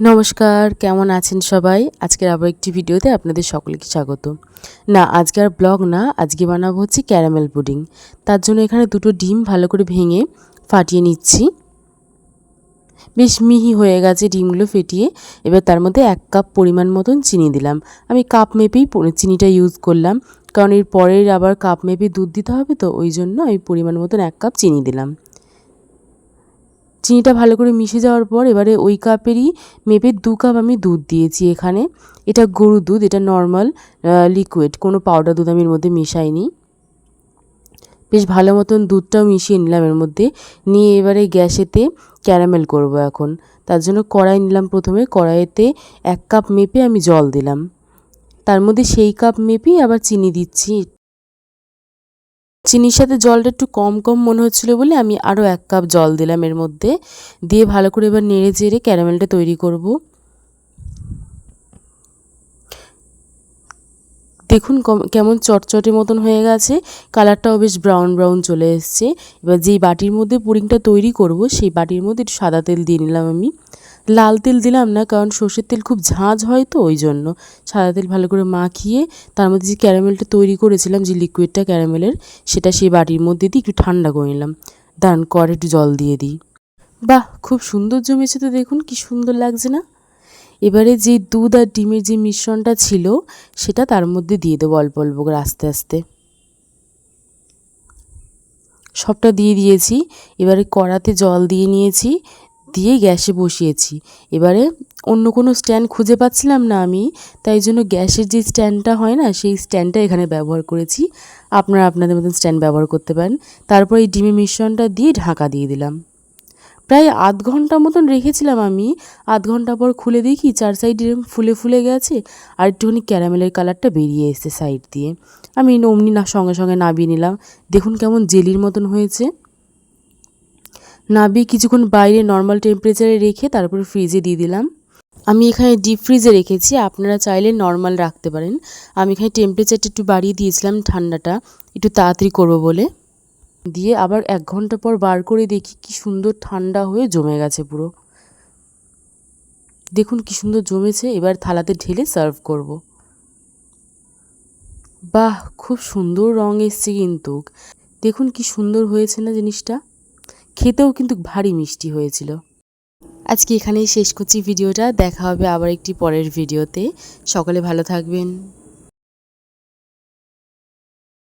নমস্কার, কেমন আছেন সবাই? আজকের আবার একটি ভিডিওতে আপনাদের সকলকে স্বাগত। না, আজকে আর ব্লগ না, আজকে বানাবো হচ্ছে ক্যারামেল পুডিং। তার জন্য এখানে দুটো ডিম ভালো করে ভেঙে ফাটিয়ে নিচ্ছি। বেশ মিহি হয়ে গেছে ডিমগুলো ফেটিয়ে। এবার তার মধ্যে এক কাপ পরিমাণ মতন চিনি দিলাম। আমি কাপ মেপেই চিনিটা ইউজ করলাম। কারণ এর পরের আবার কাপ মেপে দুধ দিতে হবে তো, ওই জন্য আমি পরিমাণ মতন এক কাপ চিনি দিলাম। চিনিটা ভালো করে মিশে যাওয়ার পর এবারে ওই কাপেরই মেপে দু কাপ আমি দুধ দিয়েছি এখানে। এটা গরুর দুধ, এটা নর্মাল লিকুইড কোনো পাউডার দুধ আমি এর মধ্যে মেশাইনি। বেশ ভালো মতন দুধটাও মিশিয়ে নিলাম এর মধ্যে। নিয়ে এবারে গ্যাসেতে ক্যারামেল করব এখন। তার জন্য কড়াই নিলাম প্রথমে। কড়াইতে এক কাপ মেপে আমি জল দিলাম। তার মধ্যে সেই কাপ মেপেই আবার চিনি দিচ্ছি। চিনির সাথে জলটা একটু কম কম মনে হচ্ছিল বলে আমি আরও এক কাপ জল দিলাম এর মধ্যে। দিয়ে ভালো করে এবার নেড়ে চেড়ে ক্যারামেলটা তৈরি করব। দেখুন কম- কেমন চটচটে মতন হয়ে গেছে। কালারটাও বেশ ব্রাউন ব্রাউন চলে এসছে। এবার যেই বাটির মধ্যে পুডিংটা তৈরি করব, সেই বাটির মধ্যে একটু সাদা তেল দিয়ে নিলাম আমি। লাল তেল দিলাম না, কারণ সর্ষের তেল খুব ঝাঁঝ হয় তো, ওই জন্য। সাদা তেল ভালো করে মাখিয়ে তার মধ্যে যে ক্যারামেলটা তৈরি করেছিলাম, যে লিকুইডটা ক্যারামেলের, সেটা সেই বাটির মধ্যে দিয়ে একটু ঠান্ডা করে নিলাম। দাঁড়ান কর একটু জল দিয়ে দিই। বাহ, খুব সুন্দর জমেছে তো দেখুন, কি সুন্দর লাগছে না? এবারে যে দুধ আর ডিমের যে মিশ্রণটা ছিল, সেটা তার মধ্যে দিয়ে দেবো অল্প অল্প করে আস্তে আস্তে। সবটা দিয়ে দিয়েছি। এবারে কড়াতে জল দিয়ে নিয়েছি। দিয়ে গ্যাসে বসিয়েছি। এবারে অন্য কোনো স্ট্যান্ড খুঁজে পাচ্ছিলাম না আমি, তাই জন্য গ্যাসের যে স্ট্যান্ডটা হয় না, সেই স্ট্যান্ডটা এখানে ব্যবহার করেছি। আপনারা আপনাদের মতন স্ট্যান্ড ব্যবহার করতে পারেন। তারপর এই ডিমের মিশ্রণটা দিয়ে ঢাকা দিয়ে দিলাম। প্রায় আধ ঘণ্টা মতন রেখেছিলাম আমি। আধ ঘণ্টা পর খুলে দেখি চার সাইড ফুলে ফুলে গেছে। আর একটুখানি ক্যারামেলের কালারটা বেরিয়ে এসছে সাইড দিয়ে। আমি অমনি না সঙ্গে সঙ্গে নাবিয়ে নিলাম। দেখুন কেমন জেলির মতন হয়েছে। নাবিয়ে কিছুক্ষণ বাইরে নর্মাল টেম্পারেচারে রেখে তারপরে ফ্রিজে দিয়ে দিলাম। আমি এখানে ডিপ ফ্রিজে রেখেছি, আপনারা চাইলে নর্মাল রাখতে পারেন। আমি এখানে টেম্পারেচারটা একটু বাড়িয়ে দিয়েছিলাম ঠান্ডাটা, একটু তাড়াতাড়ি করব বলে। দিয়ে আবার এক ঘণ্টা পর বার করে দেখি কি সুন্দর ঠান্ডা হয়ে জমে গেছে পুরো। দেখুন কি সুন্দর জমেছে, এবার থালাতে ঢেলে সার্ভ করব। বাহ, খুব সুন্দর রং এসছে কিন্তু। দেখুন কি সুন্দর হয়েছে না জিনিসটা। খেতেও কিন্তু ভারী মিষ্টি হয়েছিল। আজকে এখানেই শেষ করছি ভিডিওটা। দেখা হবে আবার একটি পরের ভিডিওতে। সকলে ভালো থাকবেন।